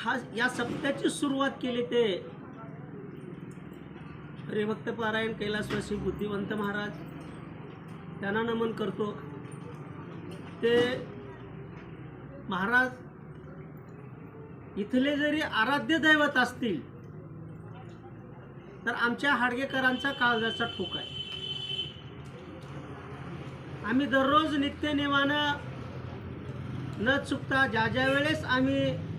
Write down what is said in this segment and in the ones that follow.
हा या सप्त्याची सुरुवात केली ते. हरिभक्त पारायण कैलासवासी बुद्धिवंत महाराज त्यांना नमन करतो. ते महाराज इथले जरी आराध्य दैवत असतील तर आमच्या हाडगेकरांचा काळजाचा ठोक आहे. आम्ही दररोज नित्यनेमानं न चुकता ज्या ज्या वेळेस आम्ही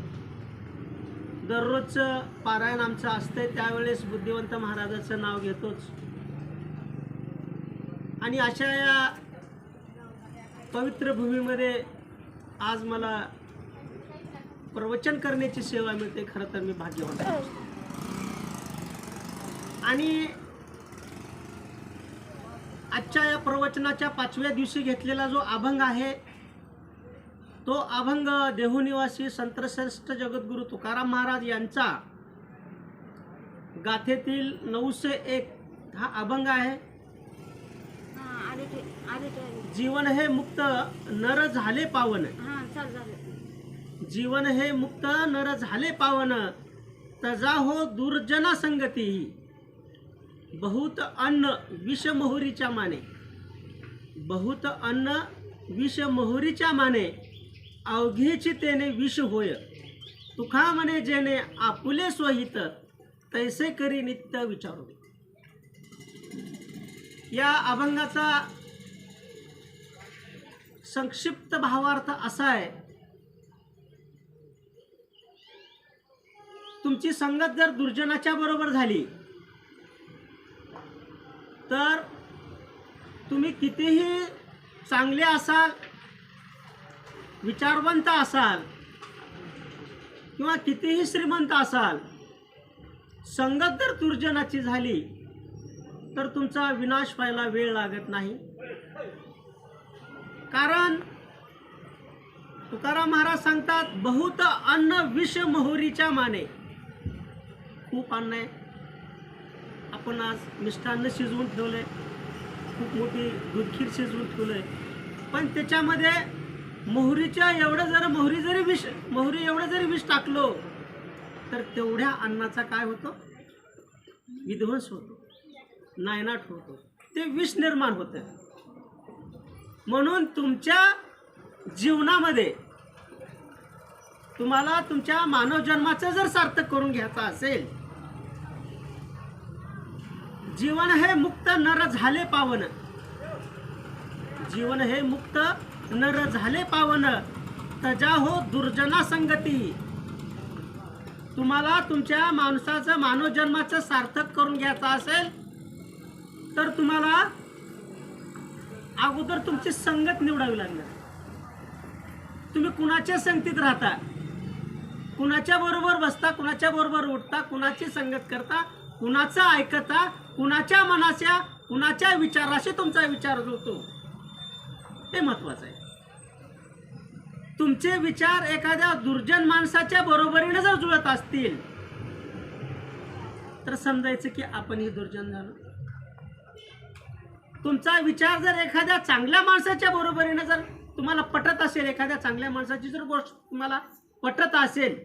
दररोजचं पारायण आमचं असतंय त्यावेळेस बुद्धिवंत महाराजाचं नाव घेतोच. आणि अशा या पवित्र भूमीमध्ये आज मला प्रवचन करण्याची सेवा मिळते खरं तर मी भाग्यवान आणि आजच्या या प्रवचनाच्या पाचव्या दिवशी घेतलेला जो अभंग आहे तो अभंग देहुनिवासी संतश्रेष्ठ जगद्गुरु तुकाराम महाराज यांचा गाथेतील नऊशे एक हा अभंग आहे. हा जीवन हे मुक्त नर झाले पावन. जीवन हे मुक्त नर झाले पावन. तजा हो दुर्जना संगती. बहुत अन्न विष मोहरीच्या माने. बहुत अन्न विष मोहरीच्या माने. अवघेची तेने विष होय. तुखा म्हणे जेने आपुले स्वहित तैसे करी नित्य विचारू. या अभंगाचा संक्षिप्त भावार्थ असा आहे. तुमची संगत जर दुर्जनाच्या बरोबर झाली तर तुम्ही कितीही चांगले असाल विचारवंत असाल किंवा कितीही श्रीमंत असाल संगत जर तुर्जनाची झाली तर तुमचा विनाश व्हायला वेळ लागत नाही. कारण तुकाराम महाराज सांगतात बहुत अन्न विष मोहरीच्या माने. खूप अन्न आहे. आपण आज मिष्टान्न शिजवून ठेवलं आहे खूप मोठी दुधखीर शिजवून ठेवलं आहे पण त्याच्यामध्ये मोहरीच्या एवढं जर मोहरी जरी विष मोहरी एवढं जरी विष टाकलो तर तेवढ्या अन्नाचा काय होतो? विध्वंस होतो. नायनाट होतो. ते विष निर्माण होतं. म्हणून तुमच्या जीवनामध्ये तुम्हाला तुमच्या मानव जन्माचं जर सार्थक करून घ्यायचं असेल जीवन हे मुक्त नर झाले पावन. जीवन हे मुक्त नर झाले पावन तजा हो दुर्जना संगती. तुम्हाला तुमच्या माणसाचं मानव जन्माचं सार्थक करून घ्यायचं असेल तर तुम्हाला अगोदर तुमची संगत निवडावी लागणार. तुम्ही कुणाच्या संगतीत राहता? कुणाच्या बरोबर बसता कुणाच्या बरोबर उठता कुणाची संगत करता कुणाचं ऐकता कुणाच्या मनाच्या कुणाच्या विचाराशी तुमचा विचार जुळतो हे महत्वाचं आहे. तुमचे विचार एखाद्या दुर्जन माणसाच्या बरोबरीने जर जुळत असतील तर समजायचं की आपणही दुर्जन झालो. तुमचा विचार जर एखाद्या चांगल्या माणसाच्या बरोबरीने जर तुम्हाला पटत असेल एखाद्या चांगल्या माणसाची जर गोष्ट तुम्हाला पटत असेल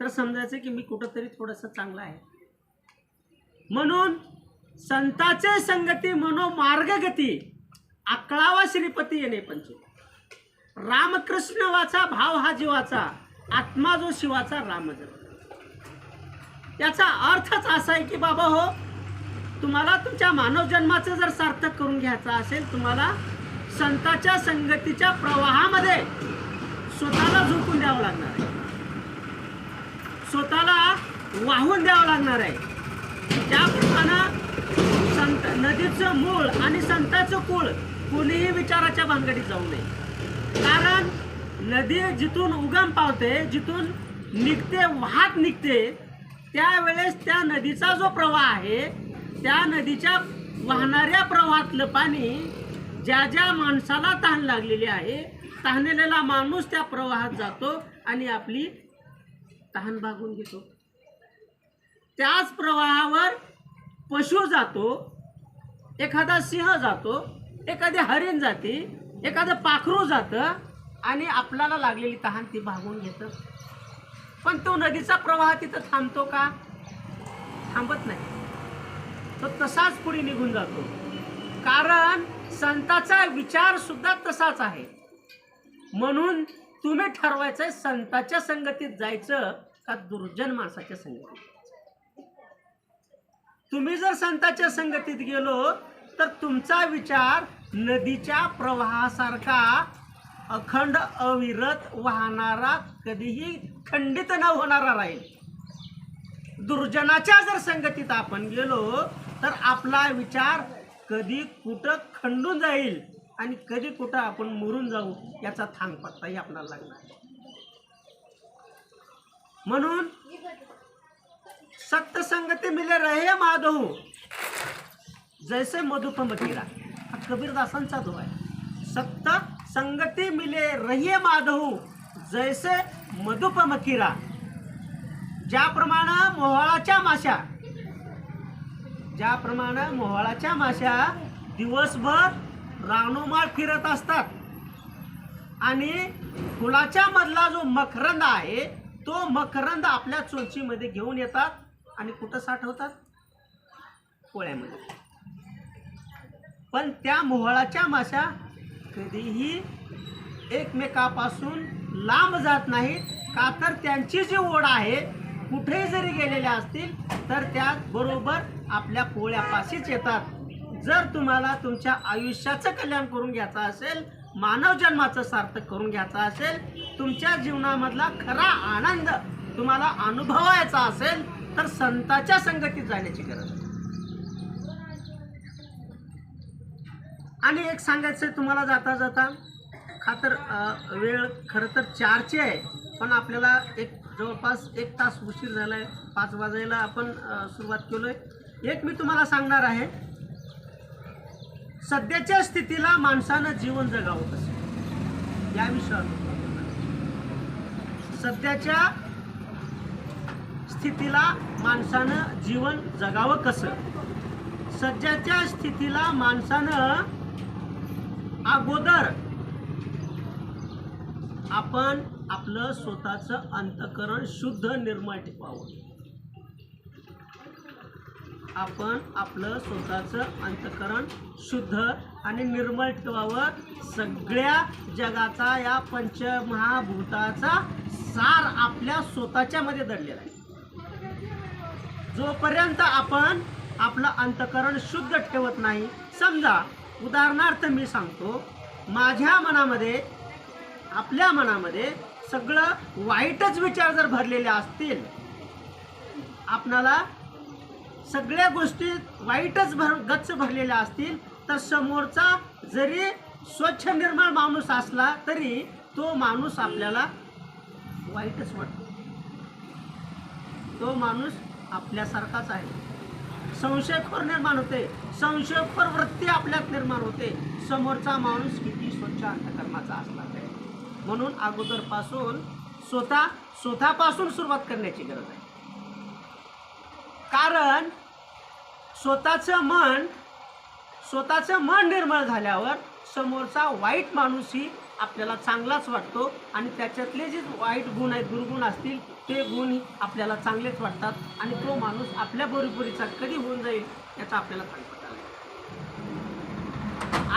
तर समजायचं की मी कुठंतरी थोडंसं चांगलं आहे. म्हणून संताचे संगती मनो मार्गगती अकळावा श्रीपती येणे पंचे रामकृष्ण वाचा भाव हा जीवाचा आत्मा जो शिवाचा राम याचा अर्थच असा आहे की बाबा हो तुम्हाला तुमच्या मानव जन्माचं जर सार्थक करून घ्यायचं असेल तुम्हाला संताच्या संगतीच्या प्रवाहामध्ये स्वतःला झोकून द्यावं लागणार आहे. स्वतःला वाहून द्यावं लागणार आहे. त्याप्रमाणे संत नदीचं मूळ आणि संताचं कुळ कोणीही विचाराच्या भानगडीत जाऊ नये. कारण नदी जिथून उगम पावते जिथून निघते वाहत निघते त्यावेळेस त्या नदीचा जो प्रवाह आहे त्या नदीच्या वाहणाऱ्या प्रवाहातलं पाणी ज्या ज्या माणसाला तहान लागलेली आहे तहानलेला माणूस त्या प्रवाहात जातो आणि आपली तहान भागून घेतो. त्याच प्रवाहावर पशु जातो एखादा सिंह जातो एखादी हरिण जाते एखादं पाखरू जातं आणि आपल्याला लागलेली तहान ती भागून घेतं. पण तो नदीचा प्रवाह तिथं थांबतो का? थांबत नाही. तो तसाच पुढे निघून जातो. कारण संताचा विचार सुद्धा तसाच आहे. म्हणून तुम्ही ठरवायचंय संताच्या संगतीत जायचं का दुर्जन माणसाच्या संगतीत? तुम्ही जर संताच्या संगतीत गेलो तर तुमचा विचार नदीच्या प्रवाहासारखा अखंड अविरत वाहणारा कधीही खंडित न होणारा राहील. दुर्जनाच्या जर संगतीत आपण गेलो तर आपला विचार कधी कुठं खंडून जाईल आणि कधी कुठं आपण मरून जाऊ याचा थांग पत्ताही आपल्याला लागणार म्हणून सक्त संगती मिले रहे माधव. जैसे मधुपमतीरा हा कबीरदासांचा जो आहे. सक्त संगती मिले रहिये माधव जैसे मधुपमकिरा. ज्याप्रमाणे मोहळाच्या माश्या ज्याप्रमाणे मोहळाच्या माश्या दिवसभर रानोमाळ फिरत असतात. आणि फुलाच्या मधला जो मकरंद आहे तो मकरंद आपल्या चोचीमध्ये घेऊन येतात आणि कुठं साठवतात? पोळ्यामध्ये. पण त्या मोहळाच्या माशा कधीही एकमेकापासून लांब जात नाहीत. का तर त्यांची जी ओढ आहे कुठेही जरी गेलेल्या असतील तर त्या बरोबर आपल्या पोळ्यापाशीच येतात. जर तुम्हाला तुमच्या आयुष्याचं कल्याण करून घ्यायचं असेल मानव जन्माचं सार्थक करून घ्यायचं असेल तुमच्या जीवनामधला खरा आनंद तुम्हाला अनुभवायचा असेल तर संताच्या संगतीत जाण्याची गरज आहे आणि एक सांगायचं आहे तुम्हाला जाता जाता खातर वेळ खरं तर चारची आहे पण आपल्याला एक जवळपास एक तास उशीर झाला आहे पाच वाजायला आपण सुरुवात केलो आहे एक मी तुम्हाला सांगणार आहे सध्याच्या स्थितीला माणसानं जीवन जगावं कसं या विषयावर सध्याच्या स्थितीला माणसानं जीवन जगावं कसं? सध्याच्या स्थितीला माणसानं अगोदर आपण आपलं स्वतःचं अंतकरण शुद्ध निर्मळ ठेवावं आपण आपलं स्वतःचं अंतकरण शुद्ध आणि निर्मळ ठेवावं. सगळ्या जगाचा या पंचमहाभूताचा सार आपल्या स्वतःच्या मध्ये दडलेला आहे. जोपर्यंत आपण आपलं अंतकरण शुद्ध ठेवत नाही समजा उदाहरणार्थ मी सांगतो माझ्या मनामध्ये आपल्या मनामध्ये सगळं वाईटच विचार जर भरलेले असतील आपणाला सगळ्या गोष्टी वाईटच भर गच्च भरलेल्या असतील तर समोरचा जरी स्वच्छ निर्मळ माणूस असला तरी तो माणूस आपल्याला वाईटच वाटतो. तो माणूस आपल्यासारखाच आहे. संशयखोर निर्माण होते. संशयखोर वृत्ती आपल्यात निर्माण होते. समोरचा माणूस किती स्वच्छ अंतकरणाचा असला पाहिजे म्हणून अगोदरपासून स्वतः स्वतःपासून सुरुवात करण्याची गरज आहे. कारण स्वतःचं मन स्वतःचं मन निर्मळ झाल्यावर समोरचा वाईट माणूसही आपल्याला चांगलाच वाटतो आणि त्याच्यातले जे वाईट गुण आहेत दुर्गुण असतील ते गुण आपल्याला चांगलेच वाटतात आणि तो माणूस आपल्या बरोबरीचा कधी होऊन जाईल याचा आपल्याला सांगता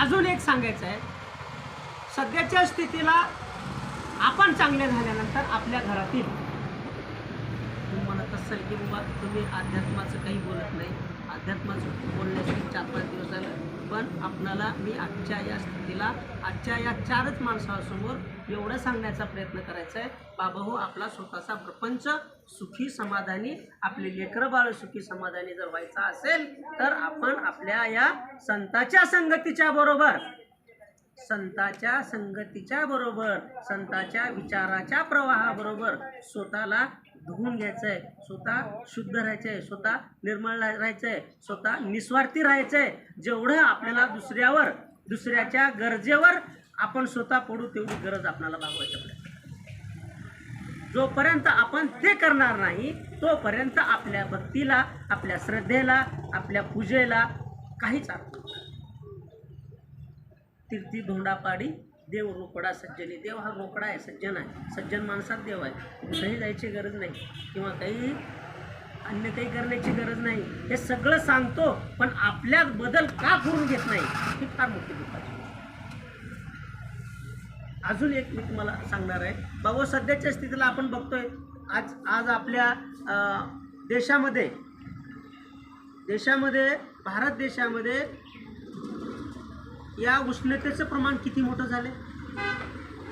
अजून एक सांगायचं आहे. सध्याच्या स्थितीला आपण चांगले झाल्यानंतर आपल्या घरातील तुम्ही म्हणत असाल की बाबा तुम्ही अध्यात्माचं काही बोलत नाही. अध्यात्माचं बोलण्यासाठी चार पाच दिवस झालं. पण आपणाला मी आजच्या या स्थितीला आजच्या या चारच माणसासमोर एवढं सांगण्याचा प्रयत्न करायचा आहे बाबा हो आपला स्वतःचा प्रपंच सुखी समाधानी आपले लेकरं बाळ सुखी समाधानी जर व्हायचा असेल तर आपण आपल्या या संताच्या संगतीच्या बरोबर संताच्या संगतीच्या बरोबर संताच्या विचाराच्या प्रवाहाबरोबर स्वतःला धुवून घ्यायचं आहे स्वतः शुद्ध राहायचं आहे स्वतः निर्मळ राह- राहायचं आहे स्वतः निस्वार्थी राहायचं आहे जेवढं आपल्याला दुसऱ्यावर दुसऱ्याच्या गरजेवर आपण स्वतः पडू तेवढी गरज आपल्याला भागवायच्या पडेल जोपर्यंत आपण ते करणार नाही तोपर्यंत आपल्या भक्तीला आपल्या श्रद्धेला आपल्या पूजेला काहीच अर्थ नाही. तीर्थी धोंडापाडी देव रोकडा सज्जनी देव हा रोकडा आहे सज्जन आहे. सज्जन माणसात देव आहे. कुठेही जायची गरज नाही. किंवा काही अन्य काही करण्याची गरज नाही. हे सगळं सांगतो पण आपल्यात बदल का करून घेत नाही ही फार मोठी दुःखाची अजून एक मी तुम्हाला सांगणार आहे. बाबा सध्याच्या स्थितीला आपण बघतोय. आज आज आपल्या अं, देशामध्ये देशामध्ये भारत देशामध्ये या उष्णतेचं प्रमाण किती मोठं झाले?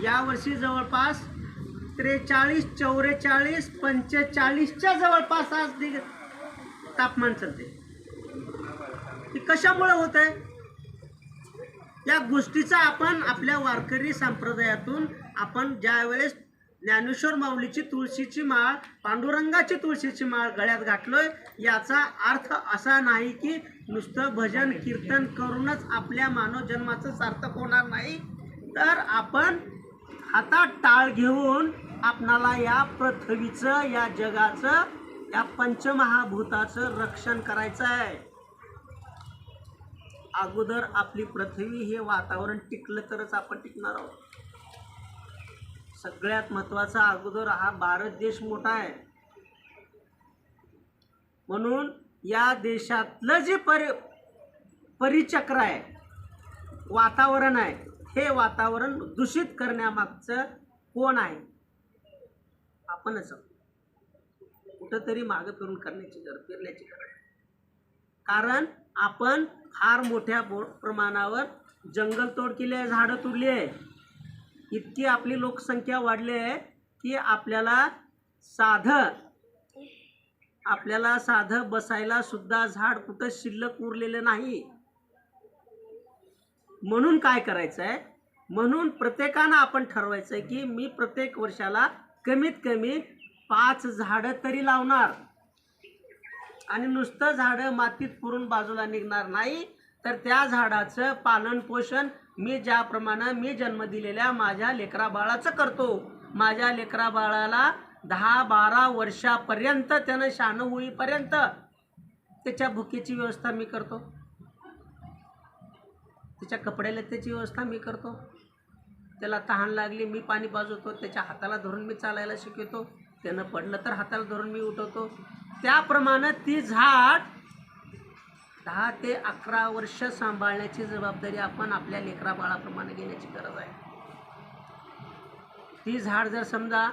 यावर्षी जवळपास त्रेचाळीस चौवेचाळीस पंचेचाळीसच्या जवळपास आज दि- तापमान चालते ते कशामुळे होत आहे या गोष्टीचा आपण आपल्या वारकरी संप्रदायातून आपण ज्या वेळेस ज्ञानेश्वर माऊलीची तुळशीची माळ पांडुरंगाची तुळशीची माळ गळ्यात घातलोय. याचा अर्थ असा नाही की नुसतं भजन कीर्तन करूनच आपल्या मानव जन्माचं सार्थक होणार नाही. तर आपण हातात टाळ घेऊन आपणाला या पृथ्वीचं या जगाचं या पंचमहाभूताचं रक्षण करायचं आहे. अगोदर आपली पृथ्वी हे वातावरण टिकलं तरच आपण टिकणार आहोत. सगळ्यात महत्त्वाचा अगोदर हा भारत देश मोठा आहे. म्हणून या देशातलं जे परि परिचक्र आहे वातावरण आहे हे वातावरण दूषित करण्यामागचं कोण आहे? आपणच कुठंतरी मागं फिरून करण्याची गरज फिरण्याची गरज कारण आपण फार मोठ्या बो प्रमाणावर जंगलतोड केली आहे झाडं तोडली आहे. इतकी आपली लोकसंख्या वाढली आहे की आपल्याला साधं आपल्याला साधं बसायला सुद्धा झाड कुठं शिल्लक उरलेलं नाही. म्हणून काय करायचं आहे म्हणून प्रत्येकानं आपण ठरवायचं आहे की मी प्रत्येक वर्षाला कमीत कमी पाच झाडं तरी लावणार. आणि नुसतं झाडं मातीत पुरून बाजूला निघणार नाही तर त्या झाडाचं पालनपोषण मी ज्याप्रमाणे मी जन्म दिलेल्या माझ्या लेकरा बाळाचं करतो माझ्या लेकरा बाळाला दहा बारा वर्षापर्यंत त्यानं शान होईपर्यंत त्याच्या भुकेची व्यवस्था मी करतो. त्याच्या कपड्याला त्याची व्यवस्था मी करतो. त्याला तहान लागली मी पाणी पाजवतो त्याच्या हाताला धरून मी चालायला शिकवतो. त्यानं पडलं तर हाताला धरून मी उठवतो. त्याप्रमाणे ती झाड दहा ते अकरा वर्ष सांभाळण्याची जबाबदारी आपण आपल्या लेकरा बाळाप्रमाणे घेण्याची गरज आहे. ती झाड जर समजा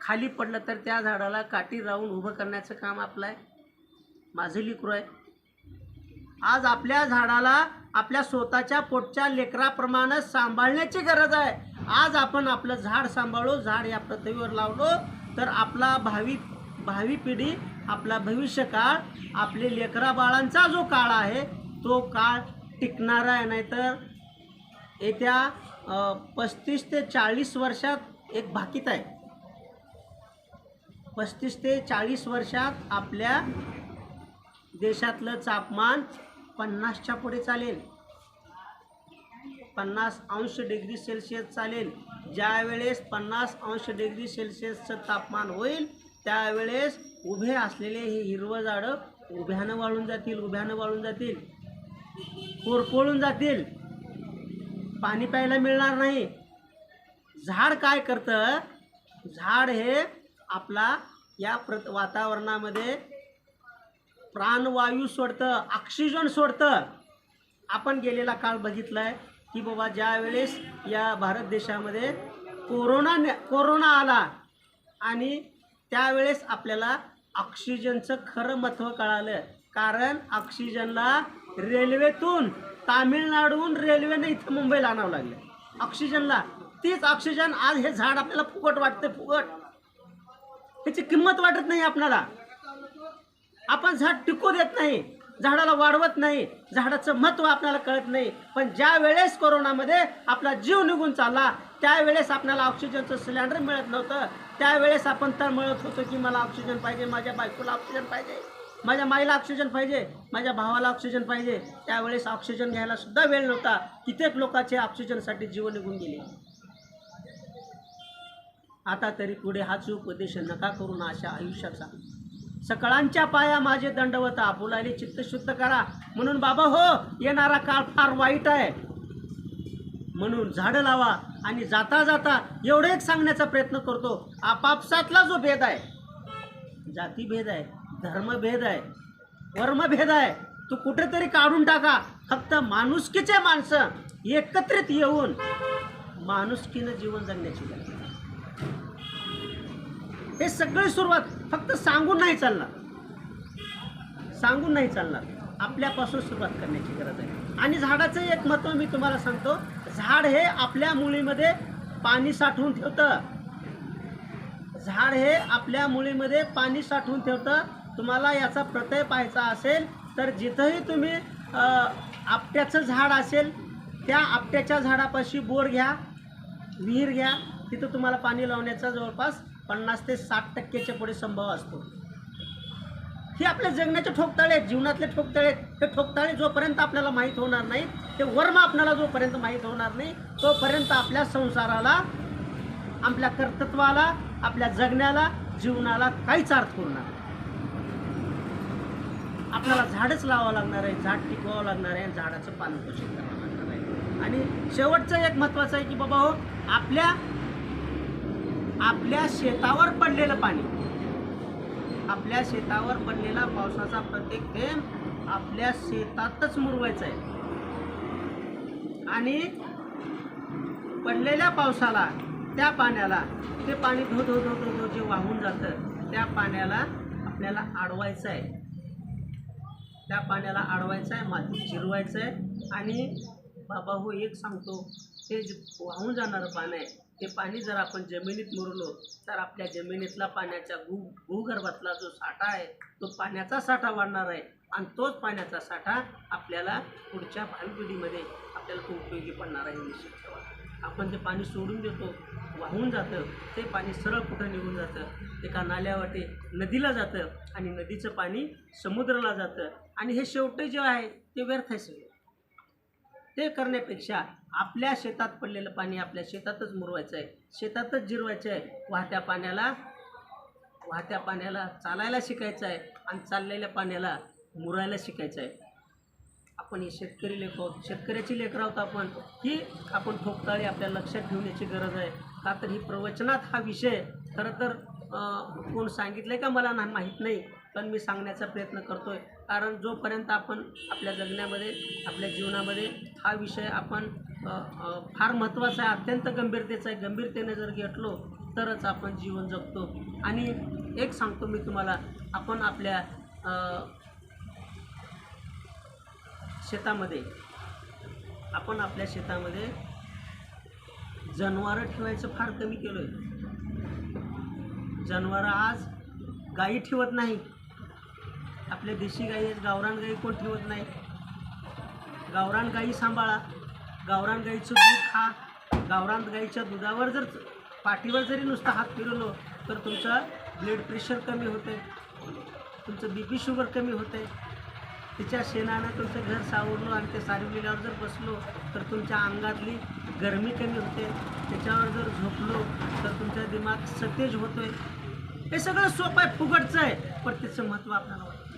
खाली पडलं तर त्या झाडाला काठी राहून उभं करण्याचं काम आपलं आहे. माझं लेकरू आहे. आज आपल्या झाडाला आपल्या स्वतःच्या पोटच्या लेकराप्रमाणे सांभाळण्याची गरज आहे. आज आपण आपलं झाड सांभाळू झाड या पृथ्वीवर लावलो तर आपला भावी भावी पिढी आपला भविष्य काळ आपले लेकरा बाळांचा जो काळ आहे तो काळ टिकणारा आहे. नाहीतर येत्या पस्तीस ते चाळीस वर्षात एक भाकीत आहे. पस्तीस ते चाळीस वर्षात आपल्या देशातलं तापमान पन्नासच्या पुढे चालेल. पन्नास अंश डिग्री सेल्सिअस चालेल. ज्यावेळेस पन्नास अंश डिग्री सेल्सिअसचं तापमान होईल त्यावेळेस उभे असलेले हे हिरवं झाडं उभ्यानं वाळून जातील उभ्यानं वाळून जातील. कोरकोळून जातील. पाणी प्यायला मिळणार नाही. झाड काय करतं? झाड हे आपला या प्र वातावरणामध्ये प्राणवायू सोडतं ऑक्सिजन सोडतं. आपण गेलेला काळ बघितला आहे की बाबा ज्यावेळेस या भारत देशामध्ये कोरोना कोरोना आला आणि त्यावेळेस आपल्याला ऑक्सिजनचं खरं महत्त्व कळालं. कारण ऑक्सिजनला रेल्वेतून तामिळनाडूहून रेल्वेने इथं मुंबईला आणावं लागलं. ऑक्सिजनला. तीच ऑक्सिजन आज हे झाड आपल्याला फुकट वाटतं फुकट. त्याची किंमत वाटत नाही आपल्याला आपण झाड टिकू देत नाही झाडाला वाढवत नाही झाडाचं महत्त्व आपल्याला कळत नाही. पण ज्या वेळेस कोरोनामध्ये आपला जीव निघून चालला त्यावेळेस आपल्याला ऑक्सिजनचं सिलेंडर मिळत नव्हतं. त्यावेळेस आपण तर मिळत होतो की मला ऑक्सिजन पाहिजे माझ्या बायकोला ऑक्सिजन पाहिजे माझ्या माईला ऑक्सिजन पाहिजे माझ्या भावाला ऑक्सिजन पाहिजे. त्यावेळेस ऑक्सिजन घ्यायला सुद्धा वेळ नव्हता. कित्येक लोकांचे ऑक्सिजनसाठी जीवन निघून गेले. आता तरी पुढे हाच उपदेश नका करून अशा आयुष्याचा. सकळांच्या पाया माझे दंडवत आपुलाले चित्त शुद्ध करा. म्हणून बाबा हो येणारा काळ फार वाईट आहे. म्हणून झाडं लावा आणि जाता जाता एवढं एक सांगण्याचा प्रयत्न करतो आपापसातला जो भेद आहे जातीभेद आहे धर्मभेद आहे वर्मभेद आहे तो कुठेतरी काढून टाका. फक्त माणुसकीचे माणसं एकत्रित येऊन माणुसकीनं जीवन जगण्याची गरज आहे. हे सगळी सुरुवात फक्त सांगून नाही चालणार. सांगून नाही चालणार. आपल्यापासून सुरुवात करण्याची गरज आहे. आणि झाडाचं एक महत्त्व मी तुम्हाला सांगतो झाड हे आपल्या मुळीमध्ये पाणी साठवून ठेवतं. झाड हे आपल्या मुळीमध्ये पाणी साठवून ठेवतं. तुम्हाला याचा प्रत्यय पाहायचा असेल तर जिथंही तुम्ही आपट्याचं झाड असेल त्या आपट्याच्या झाडापाशी बोर घ्या विहीर घ्या. तिथं तुम्हाला पाणी लावण्याचा जवळपास पन्नास ते साठ टक्क्याच्या पुढे संभव असतो. हे आपल्या जगण्याचे ठोकताळे आहेत जीवनातले ठोकताळे आहेत. हे ठोकताळे जोपर्यंत आपल्याला माहीत होणार नाही ते वर्म आपल्याला जोपर्यंत माहीत होणार नाही तोपर्यंत आपल्या संसाराला आपल्या कर्तृत्वाला आपल्या जगण्याला जीवनाला काहीच अर्थ होणार नाही. आपल्याला झाडच लावावं लागणार आहे झाड टिकवावं लागणार आहे आणि झाडाचं पालन पोषण करावं लागणार आहे आणि शेवटचं एक महत्त्वाचं आहे की बाबा हो आपल्या आपल्या शेतावर पडलेलं पाणी आपल्या शेतावर पडलेला पावसाचा प्रत्येक थेंब आपल्या शेतातच मुरवायचा आहे. आणि पडलेल्या पावसाला त्या पाण्याला ते पाणी धो धो धो धो धो जे वाहून जातं त्या पाण्याला आपल्याला अडवायचं आहे. त्या पाण्याला अडवायचं आहे मातीत चिरवायचं आहे. आणि बाबा हो एक सांगतो ते जे वाहून जाणारं पाणी आहे ते पाणी जर आपण जमिनीत मुरलो तर आपल्या जमिनीतला पाण्याच्या भू भूगर्भातला जो साठा आहे तो पाण्याचा साठा वाढणार आहे. आणि तोच पाण्याचा साठा आपल्याला पुढच्या भावी पिढीमध्ये आपल्याला खूप उपयोगी पडणार आहे निश्चित ठेवा. आपण जे पाणी सोडून देतो वाहून जातं ते पाणी सरळ कुठं निघून जातं? एका नाल्यावाटे नदीला जातं आणि नदीचं पाणी समुद्राला जातं. आणि हे शेवटी जे आहे ते व्यर्थ आहे सगळं. ते करण्यापेक्षा आपल्या शेतात पडलेलं पाणी आपल्या शेतातच मुरवायचं आहे. शेतातच जिरवायचं आहे. वाहत्या पाण्याला वाहत्या पाण्याला चालायला शिकायचं आहे आणि चाललेल्या पाण्याला मुरायला शिकायचं आहे. आपण हे शेतकरी लेख आहोत. शेतकऱ्याची लेकर आहोत आपण. ही आपण ठोकताळी आपल्या लक्षात ठेवण्याची गरज आहे. का तर ही प्रवचनात हा विषय खरं तर कोण सांगितलं का मला ना माहीत नाही. पण मी सांगण्याचा प्रयत्न करतो आहे कारण जोपर्यंत आपण आपल्या जगण्यामध्ये आपल्या जीवनामध्ये हा विषय आपण फार महत्त्वाचा आहे अत्यंत गंभीरतेचा आहे गंभीरतेने जर घेतलो तरच आपण जीवन जगतो. आणि एक सांगतो मी तुम्हाला आपण आपल्या शेतामध्ये आपण आपल्या शेतामध्ये जनावरं ठेवायचं फार कमी केलं आहे जनावरं आज गायी ठेवत नाही. आपल्या देशी गाई आहेत गावरान गाई कोण ठेवत नाही. गावरान गाई सांभाळा गावरान गाईचं दूध खा गावरान गाईच्या दुधावर जर पाठीवर जरी नुसता हात फिरवलो तर तुमचं ब्लड प्रेशर कमी होते तुमचं बी पी शुगर कमी होते तिच्या शेणानं तुमचं घर सावरलो आणि ते सारविल्यावर जर बसलो तर तुमच्या अंगातली गरमी कमी होते. त्याच्यावर जर झोपलो तर तुमचा दिमाग सतेज होतोय. हे सगळं सोपं आहे फुगटचं आहे पण त्याचं महत्त्व आपल्याला वाटतं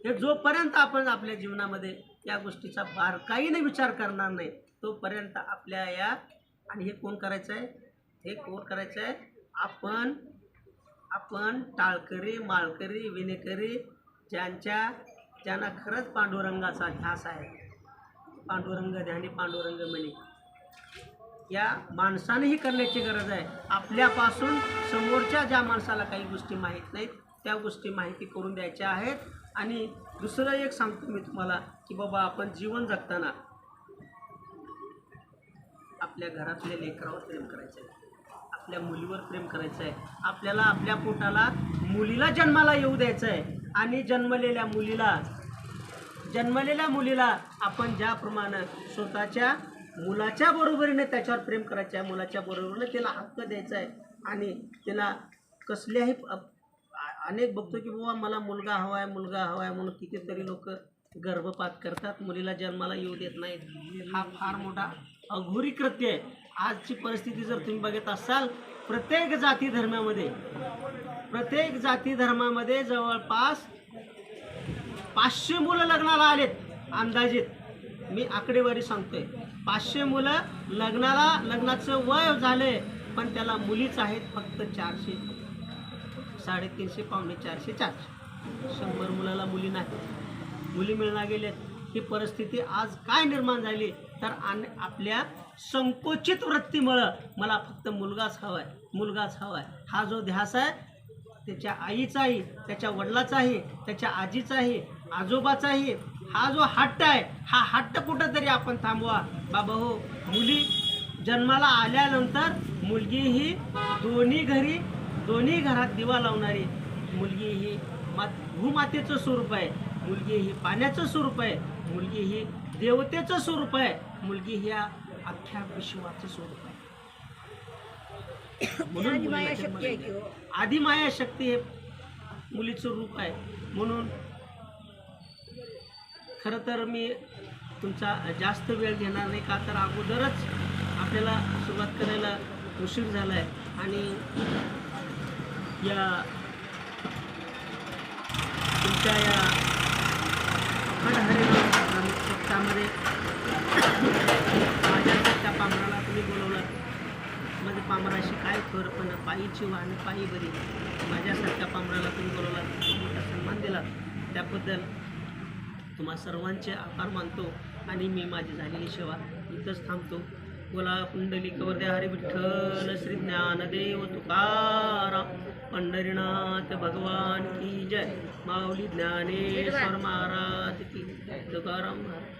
हे जोपर्यंत आपण आपल्या जीवनामध्ये या गोष्टीचा बारकाईने विचार करणार नाही तोपर्यंत आपल्या या आणि हे कोण करायचं आहे? हे कोण करायचं आहे? आपण आपण टाळकरी माळकरी विनेकरी ज्यांच्या ज्यांना खरंच पांडुरंगाचा ध्यास आहे. पांडुरंग ध्यानी पांडुरंग म्हणे या माणसानेही करण्याची गरज आहे. आपल्यापासून समोरच्या ज्या माणसाला काही गोष्टी माहीत नाहीत त्या गोष्टी माहिती करून द्यायच्या आहेत. आणि दुसरं एक सांगतो मी तुम्हाला की बाबा आपण जीवन जगताना आपल्या घरातल्या लेकरावर प्रेम करायचं आहे आपल्या मुलीवर प्रेम करायचं आहे आपल्याला आपल्या पोटाला मुलीला जन्माला येऊ द्यायचं आहे आणि जन्मलेल्या मुलीला जन्मलेल्या मुलीला आपण ज्याप्रमाणे स्वतःच्या मुलाच्या बरोबरीने त्याच्यावर प्रेम करायचं आहे मुलाच्या बरोबरीने त्याला हक्क द्यायचा आहे आणि त्याला कसल्याही अनेक बघतो की बाबा मला मुलगा हवा आहे मुलगा हवा आहे म्हणून कितीतरी लोक गर्भपात करतात. मुलीला जन्माला येऊ देत नाहीत. हा फार मोठा अघोरी कृत्य आहे. आजची परिस्थिती जर तुम्ही बघत असाल प्रत्येक जाती धर्मामध्ये प्रत्येक जाती धर्मामध्ये जवळपास पाचशे मुलं लग्नाला आलेत अंदाजित. मी आकडेवारी सांगतोय. पाचशे मुलं लग्नाला लग्नाचं वय झाले पण त्याला मुलीच आहेत फक्त चारशे. साडेतीनशे पावणे चारशे चारशे शंभर मुलाला मुली नाही. मुली मिळणार गेल्यात. ही परिस्थिती आज काय निर्माण झाली? तर आणि आपल्या संकोचित वृत्तीमुळं मला फक्त मुलगाच हवा आहे मुलगाच हवा आहे हा जो ध्यास आहे त्याच्या आईचाही त्याच्या वडिलाचाही त्याच्या आजीचाही आजोबाचाही हा जो हट्ट आहे हा हट्ट कुठंतरी आपण थांबवा. बाबा हो मुली जन्माला आल्यानंतर मुलगी ही दोन्ही घरी दोन्ही घरात दिवा लावणारी मुलगी ही मात भूमातेचं स्वरूप आहे. मुलगी ही पाण्याचं स्वरूप आहे. मुलगी ही देवतेचं स्वरूप आहे. मुलगी ही अख्ख्या विश्वाचं स्वरूप आहे. म्हणून आणि मुलीला माया जन्म शक्ती आहे दिला. की हो? आदिमाया शक्ती हे मुलीचं रूप आहे. म्हणून खरं तर मी तुमचा जास्त वेळ घेणार नाही का? तर अगोदरच आपल्याला सुरुवात करायला उशीर झाला आहे आणि या तुमच्या या हरिनाम माझ्या माझ्यासारख्या पामराला तुम्ही बोलवलं. म्हणजे पामराशी काय खर पण पायीची वाहन पायी बरी. माझ्यासारख्या पामराला तुम्ही बोलवला मोठा सन्मान दिला. त्याबद्दल तुम्हा सर्वांचे आभार मानतो आणि मी माझी झालेली सेवा इथंच थांबतो. बोला कुंडली कवर्द्या हरे विठ्ठल श्री ज्ञानदेव तुकाराम. पंढरीनाथ भगवान की जय. माऊली ज्ञानेश्वर महाराज की तुकाराम महाराज.